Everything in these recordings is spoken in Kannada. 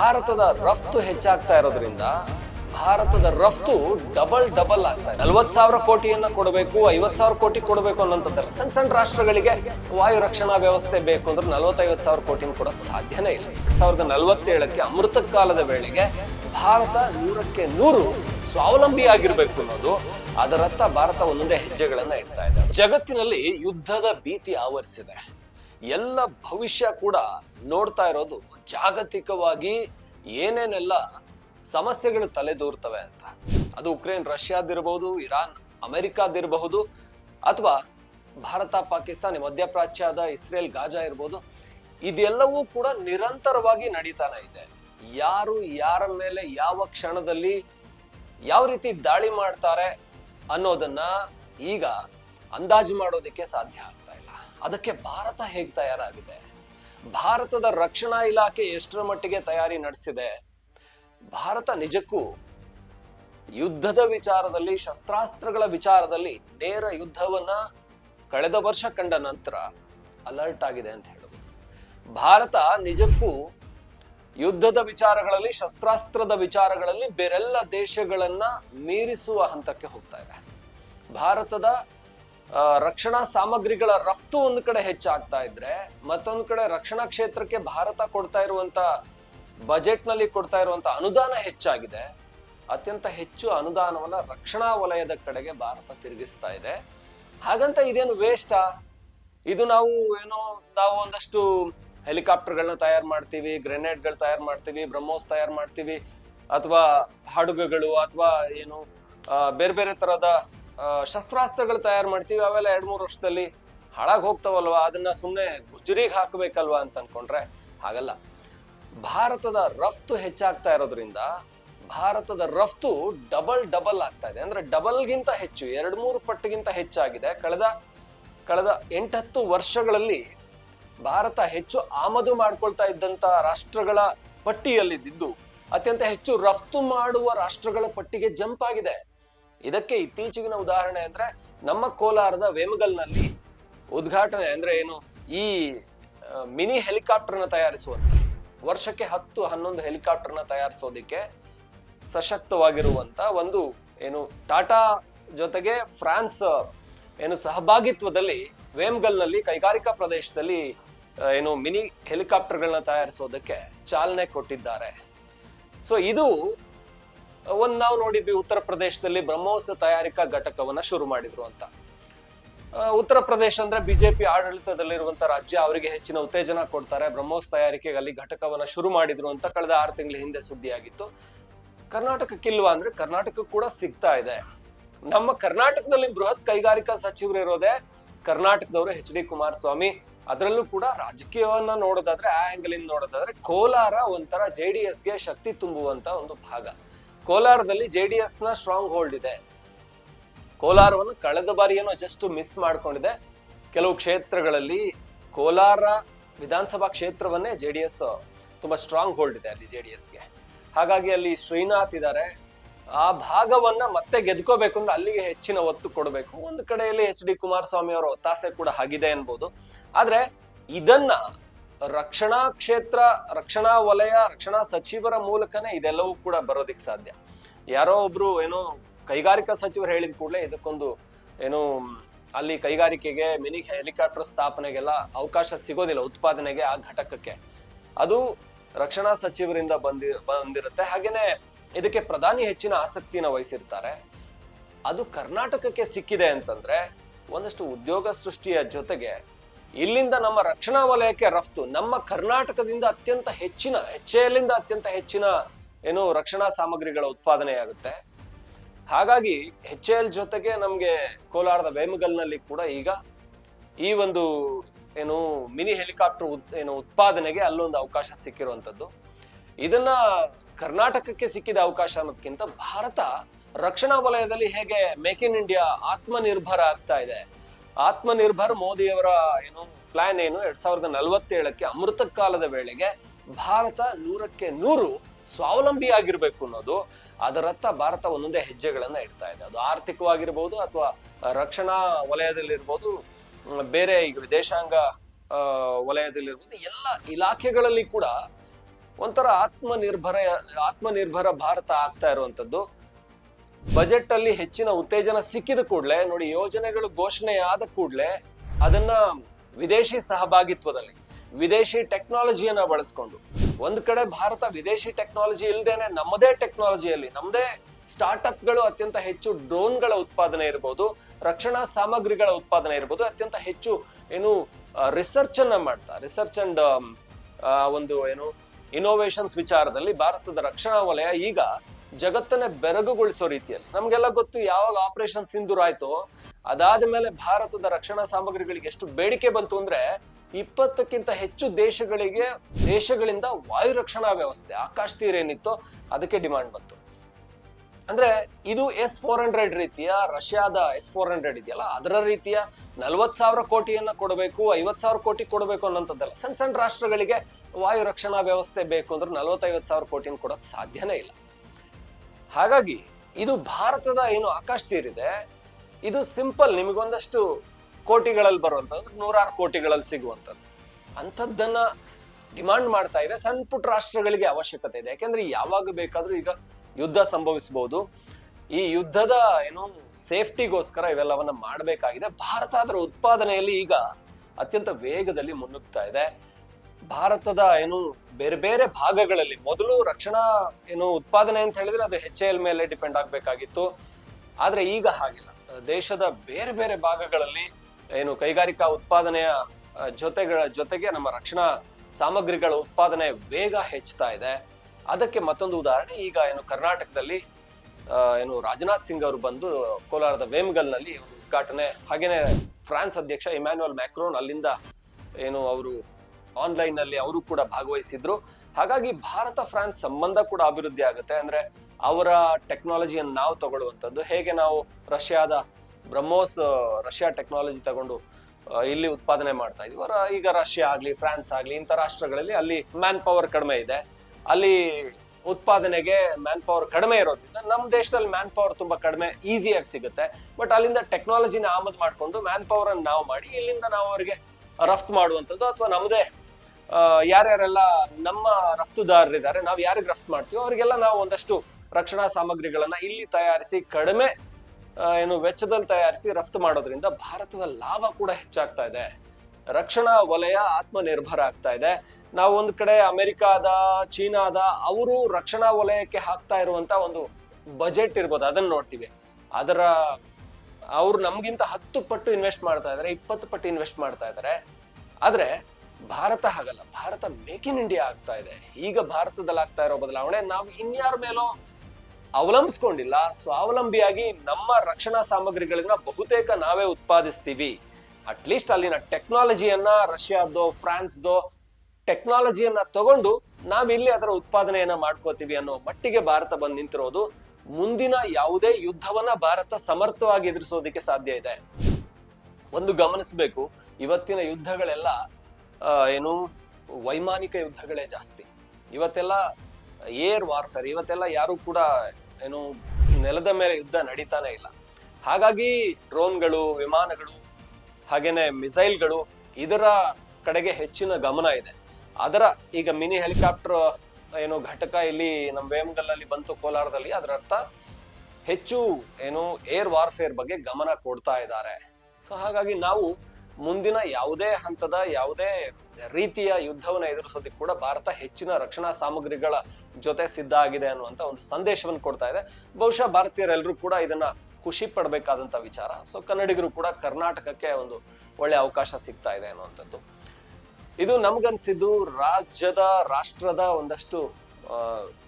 ಭಾರತದ ರಫ್ತು ಹೆಚ್ಚಾಗ್ತಾ ಇರೋದ್ರಿಂದ ಭಾರತದ ರಫ್ತು ಡಬಲ್ ಡಬಲ್ ಆಗ್ತಾ ಇದೆ. ನಲ್ವತ್ ಸಾವಿರ ಕೋಟಿಯನ್ನ ಕೊಡಬೇಕು ಐವತ್ ಸಾವಿರ ಕೋಟಿ ಕೊಡಬೇಕು ಅನ್ನೋಂಥದ್ದಲ್ಲ. ಸಣ್ಣ ಸಣ್ಣ ರಾಷ್ಟ್ರಗಳಿಗೆ ವಾಯು ರಕ್ಷಣಾ ವ್ಯವಸ್ಥೆ ಬೇಕು ಅಂದ್ರೆ ನಲ್ವತ್ತೈವತ್ತು ಸಾವಿರ ಕೋಟಿನ ಕೊಡಕ್ ಸಾಧ್ಯನೇ ಇಲ್ಲ. ಎರಡ್ ಸಾವಿರದ ನಲವತ್ತೇಳಕ್ಕೆ ಅಮೃತ ಕಾಲದ ವೇಳೆಗೆ ಭಾರತ ನೂರಕ್ಕೆ ನೂರು ಸ್ವಾವಲಂಬಿ ಆಗಿರ್ಬೇಕು ಅನ್ನೋದು ಅದರತ್ತ ಭಾರತ ಒಂದೊಂದೇ ಹೆಜ್ಜೆಗಳನ್ನ ಇಡ್ತಾ ಇದೆ. ಜಗತ್ತಿನಲ್ಲಿ ಯುದ್ಧದ ಭೀತಿ ಆವರಿಸಿದೆ. ಎಲ್ಲ ಭವಿಷ್ಯ ಕೂಡ ನೋಡ್ತಾ ಇರೋದು ಜಾಗತಿಕವಾಗಿ ಏನೇನೆಲ್ಲ ಸಮಸ್ಯೆಗಳು ತಲೆದೋರ್ತವೆ ಅಂತ. ಅದು ಉಕ್ರೇನ್ ರಷ್ಯಾದಿರಬಹುದು ಇರಾನ್, ಅಮೆರಿಕಾದಿರಬಹುದು, ಅಥವಾ ಭಾರತ, ಪಾಕಿಸ್ತಾನ ಮಧ್ಯಪ್ರಾಚ್ಯದ ಇಸ್ರೇಲ್, ಗಾಜಾ ಇರ್ಬೋದು, ಇದೆಲ್ಲವೂ ಕೂಡ ನಿರಂತರವಾಗಿ ನಡೀತಾನೆ ಇದೆ. ಯಾರು, ಯಾರ ಮೇಲೆ, ಯಾವ ಕ್ಷಣದಲ್ಲಿ ಯಾವ ರೀತಿ ದಾಳಿ ಮಾಡ್ತಾರೆ ಅನ್ನೋದನ್ನ ಈಗ ಅಂದಾಜು ಮಾಡೋದಕ್ಕೆ ಸಾಧ್ಯ ಅದಕ್ಕೆ ಭಾರತ ಹೇಗೆ ತಯಾರಾಗಿದೆ? ಭಾರತದ ರಕ್ಷಣಾ ಇಲಾಖೆ ಎಷ್ಟರ ಮಟ್ಟಿಗೆ ತಯಾರಿ ನಡೆಸಿದೆ? ಭಾರತ ನಿಜಕ್ಕೂ ಯುದ್ಧದ ವಿಚಾರದಲ್ಲಿ, ಶಸ್ತ್ರಾಸ್ತ್ರಗಳ ವಿಚಾರದಲ್ಲಿ ನೇರ ಯುದ್ಧವನ್ನ ಕಳೆದ ವರ್ಷ ಕಂಡ ನಂತರ ಅಲರ್ಟ್ ಆಗಿದೆ ಅಂತ ಹೇಳಬಹುದು ಭಾರತ ನಿಜಕ್ಕೂ ಯುದ್ಧದ ವಿಚಾರಗಳಲ್ಲಿ, ಶಸ್ತ್ರಾಸ್ತ್ರದ ವಿಚಾರಗಳಲ್ಲಿ ಬೇರೆಲ್ಲ ದೇಶಗಳನ್ನ ಮೀರಿಸುವ ಹಂತಕ್ಕೆ ಹೋಗ್ತಾ ಇದೆ. ಭಾರತದ ರಕ್ಷಣಾ ಸಾಮಗ್ರಿಗಳ ರಫ್ತು ಒಂದು ಕಡೆ ಹೆಚ್ಚಾಗ್ತಾ ಇದ್ರೆ ಮತ್ತೊಂದು ಕಡೆ ರಕ್ಷಣಾ ಕ್ಷೇತ್ರಕ್ಕೆ ಭಾರತ ಕೊಡ್ತಾ ಇರುವಂತ ಬಜೆಟ್ನಲ್ಲಿ ಕೊಡ್ತಾ ಇರುವಂತ ಅನುದಾನ ಹೆಚ್ಚಾಗಿದೆ. ಅತ್ಯಂತ ಹೆಚ್ಚು ಅನುದಾನವನ್ನ ರಕ್ಷಣಾ ವಲಯದ ಕಡೆಗೆ ಭಾರತ ತಿರುಗಿಸ್ತಾ ಇದೆ. ಹಾಗಂತ ಇದೇನು ವೇಸ್ಟಾ ಇದು ನಾವು ಏನೋ ನಾವು ಒಂದಷ್ಟು ಹೆಲಿಕಾಪ್ಟರ್ಗಳನ್ನ ತಯಾರು ಮಾಡ್ತೀವಿ ಗ್ರೆನೇಡ್ಗಳು ತಯಾರು ಮಾಡ್ತೀವಿ ಬ್ರಹ್ಮೋಸ್ ತಯಾರು ಮಾಡ್ತೀವಿ ಅಥವಾ ಹಡಗುಗಳು ಅಥವಾ ಏನು ಬೇರೆ ಬೇರೆ ತರದ ಆ, ಶಸ್ತ್ರಾಸ್ತ್ರಗಳು ತಯಾರು ಮಾಡ್ತೀವಿ, ಅವೆಲ್ಲ ಎರಡ್ ಮೂರು ವರ್ಷದಲ್ಲಿ ಹಾಳಾಗಿ ಹೋಗ್ತಾವಲ್ವ? ಅದನ್ನ ಸುಮ್ಮನೆ ಗುಜರಿಗೆ ಹಾಕಬೇಕಲ್ವಾ ಅಂತ ಅನ್ಕೊಂಡ್ರೆ ಹಾಗಲ್ಲ. ಭಾರತದ ರಫ್ತು ಹೆಚ್ಚಾಗ್ತಾ ಇರೋದ್ರಿಂದ ಭಾರತದ ರಫ್ತು ಡಬಲ್ ಡಬಲ್ ಆಗ್ತಾ ಇದೆ. ಅಂದ್ರೆ ಡಬಲ್ಗಿಂತ ಹೆಚ್ಚು, ಎರಡು ಮೂರು ಪಟ್ಟಿಗಿಂತ ಹೆಚ್ಚಾಗಿದೆ. ಕಳೆದ ಕಳೆದ ಎಂಟತ್ತು ವರ್ಷಗಳಲ್ಲಿ ಭಾರತ ಹೆಚ್ಚು ಆಮದು ಮಾಡ್ಕೊಳ್ತಾ ಇದ್ದಂತ ರಾಷ್ಟ್ರಗಳ ಪಟ್ಟಿಯಲ್ಲಿದ್ದು ಅತ್ಯಂತ ಹೆಚ್ಚು ರಫ್ತು ಮಾಡುವ ರಾಷ್ಟ್ರಗಳ ಪಟ್ಟಿಗೆ ಜಂಪ್ ಆಗಿದೆ. ಇದಕ್ಕೆ ಇತ್ತೀಚೆಗಿನ ಉದಾಹರಣೆ ಅಂದ್ರೆ ನಮ್ಮ ಕೋಲಾರದ ವೇಮಗಲ್ನಲ್ಲಿ ಉದ್ಘಾಟನೆ ಅಂದ್ರೆ ಏನು? ಈ ಮಿನಿ ಹೆಲಿಕಾಪ್ಟರ್ನ ತಯಾರಿಸುವಂತ, ವರ್ಷಕ್ಕೆ ಹತ್ತು ಹನ್ನೊಂದು ಹೆಲಿಕಾಪ್ಟರ್ನ ತಯಾರಿಸೋದಿಕ್ಕೆ ಸಶಕ್ತವಾಗಿರುವಂತ ಒಂದು ಏನು, ಟಾಟಾ ಜೊತೆಗೆ ಫ್ರಾನ್ಸ್, ಏನು ಸಹಭಾಗಿತ್ವದಲ್ಲಿ ವೇಮ್ಗಲ್ನಲ್ಲಿ ಕೈಗಾರಿಕಾ ಪ್ರದೇಶದಲ್ಲಿ ಏನು ಮಿನಿ ಹೆಲಿಕಾಪ್ಟರ್ಗಳನ್ನ ತಯಾರಿಸೋದಕ್ಕೆ ಚಾಲನೆ ಕೊಟ್ಟಿದ್ದಾರೆ. ಸೊ ಇದು ಒಂದು ನಾವು ನೋಡಿದ್ವಿ ಉತ್ತರ ಪ್ರದೇಶದಲ್ಲಿ ಬ್ರಹ್ಮೋಸ್ ತಯಾರಿಕಾ ಘಟಕವನ್ನ ಶುರು ಮಾಡಿದ್ರು ಅಂತ. ಉತ್ತರ ಪ್ರದೇಶ ಅಂದ್ರೆ ಬಿಜೆಪಿ ಆಡಳಿತದಲ್ಲಿರುವಂತ ರಾಜ್ಯ, ಅವರಿಗೆ ಹೆಚ್ಚಿನ ಉತ್ತೇಜನ ಕೊಡ್ತಾರೆ. ಬ್ರಹ್ಮೋಸ್ ತಯಾರಿಕೆಗೆ ಅಲ್ಲಿ ಘಟಕವನ್ನ ಶುರು ಮಾಡಿದ್ರು ಅಂತ ಕಳೆದ ಆರು ತಿಂಗಳ ಹಿಂದೆ ಸುದ್ದಿಯಾಗಿತ್ತು. ಕರ್ನಾಟಕಕ್ಕಿಲ್ವಾ ಅಂದ್ರೆ ಕರ್ನಾಟಕ ಕೂಡ ಸಿಗ್ತಾ ಇದೆ. ನಮ್ಮ ಕರ್ನಾಟಕದಲ್ಲಿ ಬೃಹತ್ ಕೈಗಾರಿಕಾ ಸಚಿವರು ಇರೋದೇ ಕರ್ನಾಟಕದವರು ಎಚ್ ಡಿ ಕುಮಾರಸ್ವಾಮಿ. ಅದರಲ್ಲೂ ಕೂಡ ರಾಜಕೀಯವನ್ನ ನೋಡೋದಾದ್ರೆ ಆ ಆಂಗಲ್ ಇಂದ ನೋಡೋದಾದ್ರೆ ಕೋಲಾರ ಒಂಥರ ಜೆ ಡಿ ಎಸ್ಗೆ ಶಕ್ತಿ ತುಂಬುವಂತ ಒಂದು ಭಾಗ. ಕೋಲಾರದಲ್ಲಿ ಜೆ ಡಿ ಎಸ್ನ ಸ್ಟ್ರಾಂಗ್ ಹೋಲ್ಡ್ ಇದೆ. ಕೋಲಾರವನ್ನು ಕಳೆದ ಬಾರಿ ಏನೋ ಜಸ್ಟ್ ಮಿಸ್ ಮಾಡ್ಕೊಂಡಿದೆ. ಕೆಲವು ಕ್ಷೇತ್ರಗಳಲ್ಲಿ ಕೋಲಾರ ವಿಧಾನಸಭಾ ಕ್ಷೇತ್ರವನ್ನೇ ಜೆ ಡಿ ಎಸ್ ತುಂಬಾ ಸ್ಟ್ರಾಂಗ್ ಹೋಲ್ಡ್ ಇದೆ ಅಲ್ಲಿ ಜೆ ಡಿ ಎಸ್ಗೆ ಹಾಗಾಗಿ ಅಲ್ಲಿ ಶ್ರೀನಾಥ್ ಇದ್ದಾರೆ. ಆ ಭಾಗವನ್ನ ಮತ್ತೆ ಗೆದ್ಕೋಬೇಕು ಅಂದ್ರೆ ಅಲ್ಲಿಗೆ ಹೆಚ್ಚಿನ ಒತ್ತು ಕೊಡಬೇಕು. ಒಂದು ಕಡೆಯಲ್ಲಿ ಎಚ್ ಡಿ ಕುಮಾರಸ್ವಾಮಿ ಅವರ ಒತ್ತಾಸೆ ಕೂಡ ಆಗಿದೆ ಅನ್ಬೋದು. ಆದ್ರೆ ಇದನ್ನ ರಕ್ಷಣಾ ಕ್ಷೇತ್ರ, ರಕ್ಷಣಾ ವಲಯ, ರಕ್ಷಣಾ ಸಚಿವರ ಮೂಲಕನೇ ಇದೆಲ್ಲವೂ ಕೂಡ ಬರೋದಿಕ್ಕೆ ಸಾಧ್ಯ. ಯಾರೋ ಒಬ್ರು ಏನೋ ಕೈಗಾರಿಕಾ ಸಚಿವರು ಹೇಳಿದ ಕೂಡಲೇ ಇದಕ್ಕೊಂದು ಏನು ಅಲ್ಲಿ ಕೈಗಾರಿಕೆಗೆ ಮಿನಿ ಹೆಲಿಕಾಪ್ಟರ್ ಸ್ಥಾಪನೆಗೆಲ್ಲ ಅವಕಾಶ ಸಿಗೋದಿಲ್ಲ ಉತ್ಪಾದನೆಗೆ ಆ ಘಟಕಕ್ಕೆ. ಅದು ರಕ್ಷಣಾ ಸಚಿವರಿಂದ ಬಂದಿ, ಬಂದಿರುತ್ತೆ. ಹಾಗೇನೆ ಇದಕ್ಕೆ ಪ್ರಧಾನಿ ಹೆಚ್ಚಿನ ಆಸಕ್ತಿನ ವಹಿಸಿರ್ತಾರೆ. ಅದು ಕರ್ನಾಟಕಕ್ಕೆ ಸಿಕ್ಕಿದೆ ಅಂತಂದ್ರೆ ಒಂದಷ್ಟು ಉದ್ಯೋಗ ಸೃಷ್ಟಿಯ ಜೊತೆಗೆ ಇಲ್ಲಿಂದ ನಮ್ಮ ರಕ್ಷಣಾ ವಲಯಕ್ಕೆ ರಫ್ತು, ನಮ್ಮ ಕರ್ನಾಟಕದಿಂದ ಅತ್ಯಂತ ಹೆಚ್ಚಿನ ಹೆಚ್ಚೆಯಲ್ಲಿಂದ ಅತ್ಯಂತ ಹೆಚ್ಚಿನ ಏನು ರಕ್ಷಣಾ ಸಾಮಗ್ರಿಗಳ ಉತ್ಪಾದನೆಯಾಗುತ್ತೆ. ಹಾಗಾಗಿ ಎಚ್ ಎಲ್ ಜೊತೆಗೆ ನಮಗೆ ಕೋಲಾರದ ವೇಮಗಲ್ನಲ್ಲಿ ಕೂಡ ಈಗ ಈ ಒಂದು ಏನು ಮಿನಿ ಹೆಲಿಕಾಪ್ಟರ್ ಉತ್- ಏನು ಉತ್ಪಾದನೆಗೆ ಅಲ್ಲೊಂದು ಅವಕಾಶ ಸಿಕ್ಕಿರುವಂಥದ್ದು. ಇದನ್ನ ಕರ್ನಾಟಕಕ್ಕೆ ಸಿಕ್ಕಿದ ಅವಕಾಶ ಅನ್ನೋದಕ್ಕಿಂತ ಭಾರತ ರಕ್ಷಣಾ ವಲಯದಲ್ಲಿ ಹೇಗೆ ಮೇಕ್ ಇನ್ ಇಂಡಿಯಾ ಆತ್ಮನಿರ್ಭರ ಆಗ್ತಾ ಇದೆ ಆತ್ಮನಿರ್ಭರ್ ಮೋದಿಯವರ ಏನು ಪ್ಲಾನ್ ಏನು ಎರಡ್ ಸಾವಿರದ ನಲವತ್ತೇಳಕ್ಕೆ ಅಮೃತ ಕಾಲದ ವೇಳೆಗೆ ಭಾರತ ನೂರಕ್ಕೆ ನೂರು ಸ್ವಾವಲಂಬಿ ಆಗಿರ್ಬೇಕು ಅನ್ನೋದು ಅದರತ್ತ ಭಾರತ ಒಂದೊಂದೇ ಹೆಜ್ಜೆಗಳನ್ನ ಇಡ್ತಾ ಇದೆ. ಅದು ಆರ್ಥಿಕವಾಗಿರ್ಬೋದು ಅಥವಾ ರಕ್ಷಣಾ ವಲಯದಲ್ಲಿರ್ಬೋದು ಬೇರೆ ಈಗ ವಿದೇಶಾಂಗ ವಲಯದಲ್ಲಿರ್ಬೋದು, ಎಲ್ಲ ಇಲಾಖೆಗಳಲ್ಲಿ ಕೂಡ ಒಂಥರ ಆತ್ಮನಿರ್ಭರ ಆತ್ಮನಿರ್ಭರ ಭಾರತ ಆಗ್ತಾ ಇರುವಂತದ್ದು ಬಜೆಟ್ ಅಲ್ಲಿ ಹೆಚ್ಚಿನ ಉತ್ತೇಜನ ಸಿಕ್ಕಿದ ಕೂಡಲೇ, ನೋಡಿ ಯೋಜನೆಗಳು ಘೋಷಣೆ ಆದ ಕೂಡಲೇ ಅದನ್ನ ವಿದೇಶಿ ಸಹಭಾಗಿತ್ವದಲ್ಲಿ, ವಿದೇಶಿ ಟೆಕ್ನಾಲಜಿಯನ್ನ ಬಳಸ್ಕೊಂಡು, ಒಂದ್ ಕಡೆ ಭಾರತ ವಿದೇಶಿ ಟೆಕ್ನಾಲಜಿ ಇಲ್ದೇನೆ ನಮ್ಮದೇ ಟೆಕ್ನಾಲಜಿಯಲ್ಲಿ ನಮ್ಮದೇ ಸ್ಟಾರ್ಟ್ಅಪ್ಗಳು ಅತ್ಯಂತ ಹೆಚ್ಚು ಡ್ರೋನ್ಗಳ ಉತ್ಪಾದನೆ ಇರ್ಬೋದು, ರಕ್ಷಣಾ ಸಾಮಗ್ರಿಗಳ ಉತ್ಪಾದನೆ ಇರ್ಬೋದು, ಅತ್ಯಂತ ಹೆಚ್ಚು ಏನು ರಿಸರ್ಚ್ ಅನ್ನ ಮಾಡ್ತಾ ರಿಸರ್ಚ್ ಅಂಡ್ ಒಂದು ಏನು ಇನೋವೇಷನ್ಸ್ ವಿಚಾರದಲ್ಲಿ ಭಾರತದ ರಕ್ಷಣಾ ವಲಯ ಈಗ ಜಗತ್ತನ್ನೇ ಬೆರಗುಗೊಳಿಸೋ ರೀತಿಯಲ್ಲಿ. ನಮ್ಗೆಲ್ಲ ಗೊತ್ತು ಯಾವಾಗ ಆಪರೇಷನ್ ಸಿಂಧೂರ್ ಆಯ್ತೋ, ಅದಾದ ಮೇಲೆ ಭಾರತದ ರಕ್ಷಣಾ ಸಾಮಗ್ರಿಗಳಿಗೆ ಎಷ್ಟು ಬೇಡಿಕೆ ಬಂತು ಅಂದ್ರೆ ಇಪ್ಪತ್ತಕ್ಕಿಂತ ಹೆಚ್ಚು ದೇಶಗಳಿಗೆ, ದೇಶಗಳಿಂದ ವಾಯು ರಕ್ಷಣಾ ವ್ಯವಸ್ಥೆ, ಆಕಾಶ ತೀರ ಏನಿತ್ತು ಅದಕ್ಕೆ ಡಿಮಾಂಡ್ ಬಂತು. ಅಂದ್ರೆ ಇದು ಎಸ್ ಫೋರ್ ಹಂಡ್ರೆಡ್ ರೀತಿಯ, ರಷ್ಯಾದ ಎಸ್ ಫೋರ್ ಹಂಡ್ರೆಡ್ ಇದೆಯಲ್ಲ, ಅದರ ರೀತಿಯ ನಲ್ವತ್ ಸಾವಿರ ಕೋಟಿಯನ್ನ ಕೊಡಬೇಕು ಐವತ್ ಸಾವಿರ ಕೋಟಿ ಕೊಡಬೇಕು ಅನ್ನೋಂಥದ್ದಲ್ಲ. ಸಣ್ಣ ಸಣ್ಣ ರಾಷ್ಟ್ರಗಳಿಗೆ ವಾಯು ರಕ್ಷಣಾ ವ್ಯವಸ್ಥೆ ಬೇಕು ಅಂದ್ರೆ ನಲ್ವತ್ತೈವತ್ತು ಸಾವಿರ ಕೋಟಿನ ಕೊಡೋಕೆ ಸಾಧ್ಯನೇ ಇಲ್ಲ. ಹಾಗಾಗಿ ಇದು ಭಾರತದ ಏನು ಆಕಾಶ ತೀರಿದೆ, ಇದು ಸಿಂಪಲ್ ನಿಮಗೊಂದಷ್ಟು ಕೋಟಿಗಳಲ್ಲಿ ಬರುವಂಥದ್ದು, ನೂರಾರು ಕೋಟಿಗಳಲ್ಲಿ ಸಿಗುವಂಥದ್ದು. ಅಂಥದ್ದನ್ನ ಡಿಮಾಂಡ್ ಮಾಡ್ತಾ ಇದೆ ಸಣ್ಣ ಪುಟ್ಟ ರಾಷ್ಟ್ರಗಳಿಗೆ ಅವಶ್ಯಕತೆ ಇದೆ. ಯಾಕೆಂದ್ರೆ ಯಾವಾಗ ಬೇಕಾದರೂ ಈಗ ಯುದ್ಧ ಸಂಭವಿಸಬಹುದು ಈ ಯುದ್ಧದ ಏನು ಸೇಫ್ಟಿಗೋಸ್ಕರ ಇವೆಲ್ಲವನ್ನ ಮಾಡಬೇಕಾಗಿದೆ. ಭಾರತ ಅದರ ಉತ್ಪಾದನೆಯಲ್ಲಿ ಈಗ ಅತ್ಯಂತ ವೇಗದಲ್ಲಿ ಮುನ್ನುಗ್ತಾ ಇದೆ. ಭಾರತದ ಏನು ಬೇರೆ ಬೇರೆ ಭಾಗಗಳಲ್ಲಿ ಮೊದಲು ರಕ್ಷಣಾ ಏನು ಉತ್ಪಾದನೆ ಅಂತ ಹೇಳಿದ್ರೆ ಅದು ಹೆಚ್ ಎಲ್ ಮೇಲೆ ಡಿಪೆಂಡ್ ಆಗಬೇಕಾಗಿತ್ತು. ಆದರೆ ಈಗ ಹಾಗಿಲ್ಲ. ದೇಶದ ಬೇರೆ ಬೇರೆ ಭಾಗಗಳಲ್ಲಿ ಏನು ಕೈಗಾರಿಕಾ ಉತ್ಪಾದನೆಯ ಜೊತೆಗಳ ಜೊತೆಗೆ ನಮ್ಮ ರಕ್ಷಣಾ ಸಾಮಗ್ರಿಗಳ ಉತ್ಪಾದನೆ ವೇಗ ಹೆಚ್ಚುತ್ತಾ ಇದೆ. ಅದಕ್ಕೆ ಮತ್ತೊಂದು ಉದಾಹರಣೆ, ಈಗ ಏನು ಕರ್ನಾಟಕದಲ್ಲಿ ಏನು ರಾಜನಾಥ್ ಸಿಂಗ್ ಅವರು ಬಂದು ಕೋಲಾರದ ವೇಮ್ಗಲ್ನಲ್ಲಿ ಒಂದು ಉದ್ಘಾಟನೆ, ಹಾಗೇನೆ ಫ್ರಾನ್ಸ್ ಅಧ್ಯಕ್ಷ ಇಮ್ಯಾನ್ಯುಯಲ್ ಮ್ಯಾಕ್ರೋನ್ ಅಲ್ಲಿಂದ ಏನು ಅವರು ಆನ್ಲೈನ್ನಲ್ಲಿ ಅವರು ಕೂಡ ಭಾಗವಹಿಸಿದ್ರು. ಹಾಗಾಗಿ ಭಾರತ ಫ್ರಾನ್ಸ್ ಸಂಬಂಧ ಕೂಡ ಅಭಿವೃದ್ಧಿ ಆಗುತ್ತೆ. ಅಂದ್ರೆ ಅವರ ಟೆಕ್ನಾಲಜಿಯನ್ನು ನಾವು ತಗೊಳ್ಳುವಂಥದ್ದು. ಹೇಗೆ ನಾವು ರಷ್ಯಾದ ಬ್ರಹ್ಮೋಸ್ ರಷ್ಯಾ ಟೆಕ್ನಾಲಜಿ ತಗೊಂಡು ಇಲ್ಲಿ ಉತ್ಪಾದನೆ ಮಾಡ್ತಾ ಇದೀವಿ. ಈಗ ರಷ್ಯಾ ಆಗಲಿ, ಫ್ರಾನ್ಸ್ ಆಗಲಿ, ಇಂಥ ರಾಷ್ಟ್ರಗಳಲ್ಲಿ ಅಲ್ಲಿ ಮ್ಯಾನ್ ಪವರ್ ಕಡಿಮೆ ಇದೆ. ಅಲ್ಲಿ ಉತ್ಪಾದನೆಗೆ ಮ್ಯಾನ್ ಪವರ್ ಕಡಿಮೆ ಇರೋದ್ರಿಂದ ನಮ್ಮ ದೇಶದಲ್ಲಿ ಮ್ಯಾನ್ ಪವರ್ ತುಂಬಾ ಕಡಿಮೆ ಈಸಿಯಾಗಿ ಸಿಗುತ್ತೆ. ಬಟ್ ಅಲ್ಲಿಂದ ಟೆಕ್ನಾಲಜಿನ ಆಮದು ಮಾಡಿಕೊಂಡು ಮ್ಯಾನ್ ಪವರ್ ಅನ್ನು ನಾವು ಮಾಡಿ, ಇಲ್ಲಿಂದ ನಾವು ಅವರಿಗೆ ರಫ್ತು ಮಾಡುವಂಥದ್ದು ಅಥವಾ ನಮ್ಮದೇ ಯಾರ್ಯಾರೆಲ್ಲ ನಮ್ಮ ರಫ್ತುದಾರರಿದ್ದಾರೆ, ನಾವು ಯಾರಿಗೆ ರಫ್ತು ಮಾಡ್ತೀವೋ ಅವರಿಗೆಲ್ಲ ನಾವು ಒಂದಷ್ಟು ರಕ್ಷಣಾ ಸಾಮಗ್ರಿಗಳನ್ನ ಇಲ್ಲಿ ತಯಾರಿಸಿ, ಕಡಿಮೆ ಏನು ವೆಚ್ಚದಲ್ಲಿ ತಯಾರಿಸಿ ರಫ್ತು ಮಾಡೋದ್ರಿಂದ ಭಾರತದ ಲಾಭ ಕೂಡ ಹೆಚ್ಚಾಗ್ತಾ ಇದೆ. ರಕ್ಷಣಾ ವಲಯ ಆತ್ಮನಿರ್ಭರ ಆಗ್ತಾ ಇದೆ. ನಾವು ಒಂದು ಕಡೆ ಅಮೆರಿಕಾದ, ಚೀನಾದ, ಅವರು ರಕ್ಷಣಾ ವಲಯಕ್ಕೆ ಹಾಕ್ತಾ ಇರುವಂತ ಒಂದು ಬಜೆಟ್ ಇರ್ಬೋದು ಅದನ್ನ ನೋಡ್ತೀವಿ. ಅದರ, ಅವ್ರು ನಮಗಿಂತ ಹತ್ತು ಪಟ್ಟು ಇನ್ವೆಸ್ಟ್ ಮಾಡ್ತಾ ಇದ್ದಾರೆ ಇಪ್ಪತ್ತು ಪಟ್ಟು ಇನ್ವೆಸ್ಟ್ ಮಾಡ್ತಾ ಇದ್ದಾರೆ ಆದ್ರೆ ಭಾರತ ಹಾಗಲ್ಲ, ಭಾರತ ಮೇಕ್ ಇನ್ ಇಂಡಿಯಾ ಆಗ್ತಾ ಇದೆ. ಈಗ ಭಾರತದಲ್ಲಿ ಆಗ್ತಾ ಇರೋ ಬದಲಾವಣೆ, ನಾವು ಇನ್ಯಾರ ಮೇಲೋ ಅವಲಂಬಿಸ್ಕೊಂಡಿಲ್ಲ, ಸ್ವಾವಲಂಬಿಯಾಗಿ ನಮ್ಮ ರಕ್ಷಣಾ ಸಾಮಗ್ರಿಗಳನ್ನ ಬಹುತೇಕ ನಾವೇ ಉತ್ಪಾದಿಸ್ತೀವಿ. ಅಟ್ಲೀಸ್ಟ್ ಅಲ್ಲಿನ ಟೆಕ್ನಾಲಜಿಯನ್ನ ರಷ್ಯಾದೋ ಫ್ರಾನ್ಸ್ದೋ ಟೆಕ್ನಾಲಜಿಯನ್ನ ತಗೊಂಡು ನಾವಿಲ್ಲಿ ಅದರ ಉತ್ಪಾದನೆಯನ್ನ ಮಾಡ್ಕೋತೀವಿ ಅನ್ನೋ ಮಟ್ಟಿಗೆ ಭಾರತ ಬಂದು ನಿಂತಿರೋದು. ಮುಂದಿನ ಯಾವುದೇ ಯುದ್ಧವನ್ನ ಭಾರತ ಸಮರ್ಥವಾಗಿ ಎದುರಿಸೋದಕ್ಕೆ ಸಾಧ್ಯ ಇದೆ. ಒಂದು ಗಮನಿಸಬೇಕು, ಇವತ್ತಿನ ಯುದ್ಧಗಳೆಲ್ಲ ಏನು, ವೈಮಾನಿಕ ಯುದ್ಧಗಳೇ ಜಾಸ್ತಿ. ಇವತ್ತೆಲ್ಲ ಏರ್ ವಾರ್ಫೇರ್, ಇವತ್ತೆಲ್ಲ ಯಾರು ಕೂಡ ಏನು, ನೆಲದ ಮೇಲೆ ಯುದ್ಧ ನಡೀತಾನೆ ಇಲ್ಲ. ಹಾಗಾಗಿ ಡ್ರೋನ್ಗಳು, ವಿಮಾನಗಳು, ಹಾಗೇನೆ ಮಿಸೈಲ್ಗಳು ಇದರ ಕಡೆಗೆ ಹೆಚ್ಚಿನ ಗಮನ ಇದೆ. ಅದರ ಈಗ ಮಿನಿ ಹೆಲಿಕಾಪ್ಟರ್ ಏನು ಘಟಕ ಇಲ್ಲಿ ನಮ್ಮ ವೇಮಗಲ್ಲಲ್ಲಿ ಬಂತು ಕೋಲಾರದಲ್ಲಿ, ಅದರ ಅರ್ಥ ಹೆಚ್ಚು ಏನು ಏರ್ ವಾರ್ಫೇರ್ ಬಗ್ಗೆ ಗಮನ ಕೊಡ್ತಾ ಇದ್ದಾರೆ. ಸೊ ಹಾಗಾಗಿ ನಾವು ಮುಂದಿನ ಯಾವುದೇ ಹಂತದ, ಯಾವುದೇ ರೀತಿಯ ಯುದ್ಧವನ್ನು ಎದುರಿಸೋದಕ್ಕೆ ಕೂಡ ಭಾರತ ಹೆಚ್ಚಿನ ರಕ್ಷಣಾ ಸಾಮಗ್ರಿಗಳ ಜೊತೆ ಸಿದ್ಧ ಆಗಿದೆ ಅನ್ನುವಂಥ ಒಂದು ಸಂದೇಶವನ್ನು ಕೊಡ್ತಾ ಇದೆ. ಬಹುಶಃ ಭಾರತೀಯರೆಲ್ಲರೂ ಕೂಡ ಇದನ್ನ ಖುಷಿ ಪಡಬೇಕಾದಂಥ ವಿಚಾರ. ಸೊ ಕನ್ನಡಿಗರು ಕೂಡ ಕರ್ನಾಟಕಕ್ಕೆ ಒಂದು ಒಳ್ಳೆ ಅವಕಾಶ ಸಿಗ್ತಾ ಇದೆ ಅನ್ನುವಂಥದ್ದು. ಇದು ನಮ್ಗನ್ಸಿದ್ದು ರಾಜ್ಯದ, ರಾಷ್ಟ್ರದ ಒಂದಷ್ಟು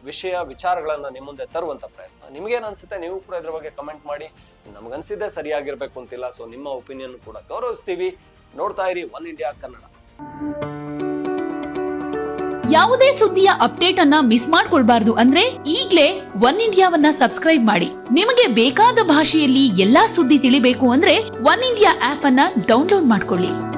ವಿಷಯ, ವಿಚಾರಗಳನ್ನು ನಿಮ್ಮ ಮುಂದೆ ತರುವಂತ ಪ್ರಯತ್ನ. ನಿಮಗೇನು ಅನ್ಸುತ್ತೆ? ನೀವು ಕೂಡ ಇದ್ರ ಬಗ್ಗೆ ಕಮೆಂಟ್ ಮಾಡಿ. ನಮ್ಗನ್ಸಿದ್ದೆ ಸರಿಯಾಗಿರ್ಬೇಕು ಅಂತಿಲ್ಲ ಸೊ ನಿಮ್ಮ ಒಪಿನಿಯನ್ ಕೂಡ ಗೌರವಿಸ್ತೀವಿ. ನೋಡ್ತಾ ಇರಿ ಒನ್ ಇಂಡಿಯಾ ಕನ್ನಡ ಯಾವುದೇ ಸುದ್ದಿಯ ಅಪ್ಡೇಟ್ ಅನ್ನ ಮಿಸ್ ಮಾಡ್ಕೊಳ್ಬಾರ್ದು ಅಂದ್ರೆ ಈಗ್ಲೇ ಒನ್ ಇಂಡಿಯಾವನ್ನ ಸಬ್ಸ್ಕ್ರೈಬ್ ಮಾಡಿ. ನಿಮಗೆ ಬೇಕಾದ ಭಾಷೆಯಲ್ಲಿ ಎಲ್ಲಾ ಸುದ್ದಿ ತಿಳಿಬೇಕು ಅಂದ್ರೆ ಒನ್ ಇಂಡಿಯಾ ಆಪ್ ಅನ್ನ ಡೌನ್ಲೋಡ್ ಮಾಡ್ಕೊಳ್ಳಿ.